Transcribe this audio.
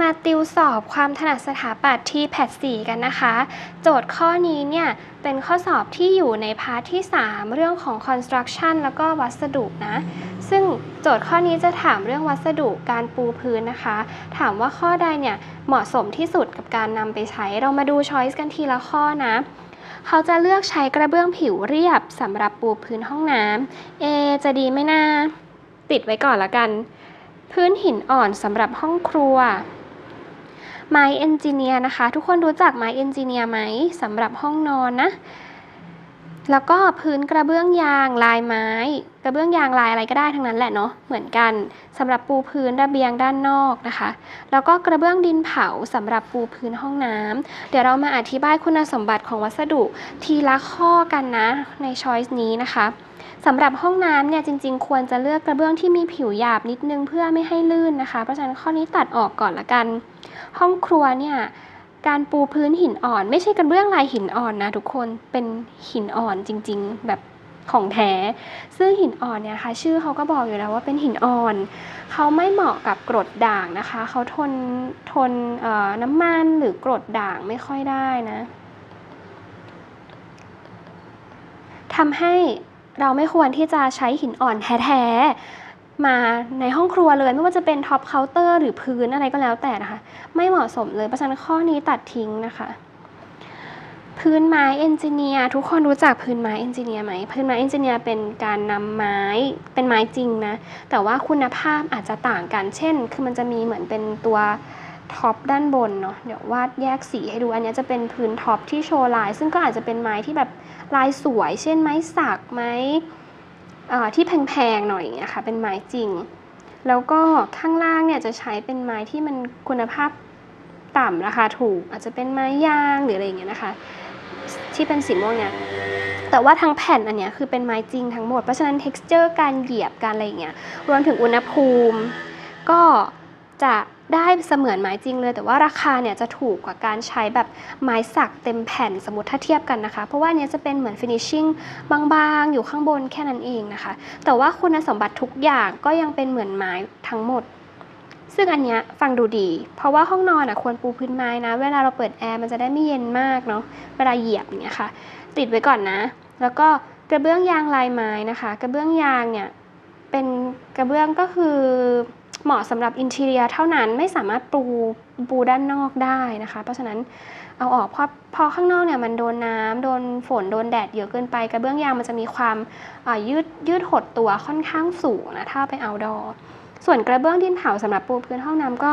มาติวสอบความถนัดสถาปัตย์ที่แพท4กันนะคะ โจทย์ข้อนี้เนี่ยเป็นข้อสอบที่อยู่ในพาร์ทที่ 3 เรื่องของ construction แล้วก็วัสดุนะ ซึ่งโจทย์ข้อนี้จะถามเรื่องวัสดุการปูพื้นนะคะ ถามว่าข้อใดเนี่ยเหมาะสมที่สุดกับการนำไปใช้ เรามาดูช้อยส์กันทีละข้อนะเขาจะเลือกใช้กระเบื้องผิวเรียบสำหรับปูพื้นห้องน้ำเอจะดีไหมนะติดไว้ก่อนละกัน พื้นหินอ่อนสำหรับห้องครัว ไม้เอนจิเนียร์นะคะ ทุกคนรู้จักไม้เอนจิเนียร์ไหมสำหรับห้องนอนนะ แล้วก็พื้นกระเบื้องยางลายไม้ กระเบื้องยางลายอะไรก็ได้ทั้งนั้นแหละเนาะเหมือนกันสำหรับปูพื้นระเบียงด้านนอกนะคะ แล้วก็กระเบื้องดินเผาสำหรับปูพื้นห้องน้ำเดี๋ยวเรามาอธิบายคุณสมบัติของวัสดุทีละข้อกันนะในช้อยส์นี้นะคะ สำหรับห้องน้ำเนี่ยจริง ๆ ควรจะเลือกกระเบื้องที่มีผิวหยาบนิดนึงเพื่อไม่ให้ลื่นนะคะ เพราะฉะนั้นข้อนี้ตัดออกก่อนละกัน ห้องครัวเนี่ยการปูพื้นหินอ่อน ไม่ใช่กระเบื้องลายหินอ่อนนะทุกคนเป็นหินอ่อนจริง ๆ แบบของแท้ ซึ่งหินอ่อนเนี่ยค่ะชื่อเขาก็บอกอยู่แล้วว่าเป็นหินอ่อน เขาไม่เหมาะกับกรดด่างนะคะ เขาทนทนน้ำมันหรือกรดด่างไม่ค่อยได้นะทำให้ เราไม่ควรที่จะใช้หินอ่อนแท้ๆมาในห้องครัวเลยไม่ว่าจะเป็นท็อปเคาน์เตอร์หรือพื้นอะไรก็แล้วแต่นะคะ ไม่เหมาะสมเลยเพราะฉะนั้นข้อนี้ตัดทิ้งนะคะพื้นไม้เอนจิเนียร์ทุกคนรู้จักพื้นไม้เอนจิเนียร์ไหมพื้นไม้เอนจิเนียร์เป็นการนำไม้เป็นไม้จริงนะแต่ว่าคุณภาพอาจจะต่างกัน เช่น คือมันจะมีเหมือนเป็นตัว ท็อปด้านบนเนาะเดี๋ยววาดแยกสีให้ดูอันนี้จะเป็นพื้นท็อปที่โชว์ลาย ซึ่งก็อาจจะเป็นไม้ที่แบบลายสวย เช่นไม้สักไม้ที่แพงๆหน่อยอย่างเงี้ยค่ะเป็นไม้จริง แล้วก็ข้างล่างเนี่ยจะใช้เป็นไม้ที่มันคุณภาพต่ำราคาถูก อาจจะเป็นไม้ยางหรืออะไรอย่างเงี้ยนะคะที่เป็นสีม่วงเนี่ยแต่ว่าทั้งแผ่นอันเนี้ยคือเป็นไม้จริงทั้งหมด เพราะฉะนั้น texture การเหยียบการอะไรอย่างเงี้ยรวมถึงอุณหภูมิ ก็จะ ได้เสมือนไม้จริงเลย แต่ว่าราคาเนี่ยจะถูกกว่าการใช้แบบไม้สักเต็มแผ่นสมมติถ้าเทียบกันนะคะ เพราะว่าเนี้ยจะเป็นเหมือน finishing บางๆ อยู่ข้างบนแค่นั้นเองนะคะ แต่ว่าคุณสมบัติทุกอย่างก็ยังเป็นเหมือนไม้ทั้งหมดซึ่งอันเนี้ยฟังดูดี เพราะว่าห้องนอนอะควรปูพื้นไม้นะ เวลาเราเปิดแอร์มันจะได้ไม่เย็นมากเนาะ เวลาเหยียบอย่างเงี้ยค่ะ ติดไว้ก่อนนะ แล้วก็กระเบื้องยางลายไม้นะคะ กระเบื้องยางเนี่ยเป็นกระเบื้องก็คือ เหมาะสำหรับอินทีเรียเท่านั้นไม่สามารถปูปูด้านนอกได้นะคะ เพราะฉะนั้นเอาออกเพราะพอข้างนอกเนี่ยมันโดนน้ำโดนฝนโดนแดดเยอะเกินไปกระเบื้องยางมันจะมีความยืดยืดหดตัวค่อนข้างสูงนะถ้าไปเอาดอส่วนกระเบื้องดินเผาสำหรับปูพื้นห้องน้ำก็